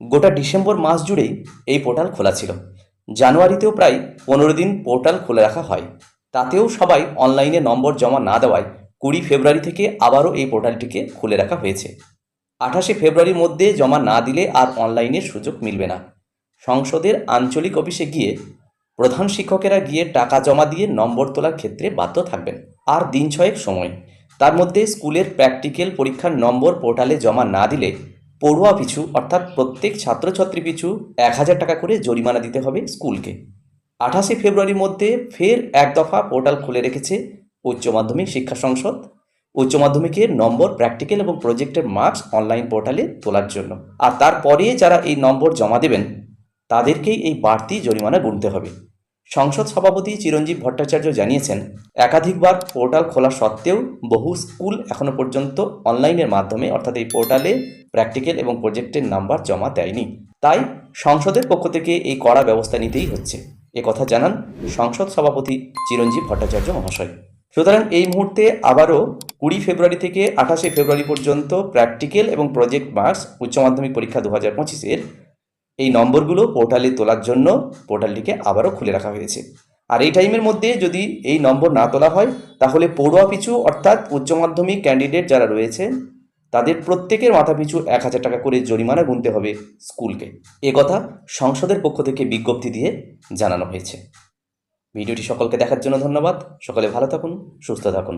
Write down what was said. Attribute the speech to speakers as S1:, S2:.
S1: গোটা ডিসেম্বর মাস জুড়েই এই পোর্টাল খোলা ছিল। জানুয়ারিতেও প্রায় পনেরো দিন পোর্টাল খুলে রাখা হয়। তাতেও সবাই অনলাইনে নম্বর জমা না দেওয়ায় কুড়ি ফেব্রুয়ারি থেকে আবারও এই পোর্টালটিকে খুলে রাখা হয়েছে। আঠাশে ফেব্রুয়ারির মধ্যে জমা না দিলে আর অনলাইনের সুযোগ মিলবে না। সংসদের আঞ্চলিক অফিসে গিয়ে প্রধান শিক্ষকেরা গিয়ে টাকা জমা দিয়ে নম্বর তোলার ক্ষেত্রে বাধ্য থাকবেন। আর দিন ছয়েক সময়। তার মধ্যে স্কুলের প্র্যাকটিক্যাল পরীক্ষার নম্বর পোর্টালে জমা না দিলে পড়ুয়া পিছু, অর্থাৎ প্রত্যেক ছাত্রছাত্রী পিছু এক হাজার টাকা করে জরিমানা দিতে হবে স্কুলকে। আঠাশে ফেব্রুয়ারির মধ্যে ফের এক দফা পোর্টাল খুলে রেখেছে উচ্চ মাধ্যমিক শিক্ষা সংসদ। উচ্চ মাধ্যমিকের নম্বর, প্র্যাকটিক্যাল এবং প্রজেক্টের মার্কস অনলাইন পোর্টালে তোলার জন্য। আর তারপরে যারা এই নম্বর জমা দেবেন, তাদেরকেই এই বাড়তি জরিমানা গুনতে হবে। সংসদ সভাপতি চিরঞ্জীব ভট্টাচার্য জানিয়েছেন, একাধিকবার পোর্টাল খোলা সত্ত্বেও বহু স্কুল এখনও পর্যন্ত অনলাইনের মাধ্যমে, অর্থাৎ এই পোর্টালে প্র্যাকটিক্যাল এবং প্রজেক্টের নাম্বার জমা দেয়নি। তাই সংসদের পক্ষ থেকে এই কড়া ব্যবস্থা নিতেই হচ্ছে। কথা জানান সংসদ সভাপতি চিরঞ্জীব ভট্টাচার্য মহাশয়। সুতরাং এই মুহূর্তে আবারও কুড়ি ফেব্রুয়ারি থেকে আঠাশে ফেব্রুয়ারি পর্যন্ত প্র্যাকটিক্যাল এবং প্রজেক্ট মার্কস উচ্চ মাধ্যমিক পরীক্ষা দু হাজার পঁচিশের এই নম্বরগুলো পোর্টালে তোলার জন্য পোর্টালটিকে আবারও খুলে রাখা হয়েছে। আর এই টাইমের মধ্যে যদি এই নম্বর না তোলা হয়, তাহলে পড়ুয়া পিছু অর্থাৎ উচ্চ মাধ্যমিক ক্যান্ডিডেট যারা রয়েছে, তাদের প্রত্যেকের মাথা পিছু এক হাজার টাকা করে জরিমানা গুনতে হবে স্কুলকে। এ কথা সংসদের পক্ষ থেকে বিজ্ঞপ্তি দিয়ে জানানো হয়েছে। ভিডিওটি সকলকে দেখার জন্য ধন্যবাদ। সকলে ভালো থাকুন, সুস্থ থাকুন।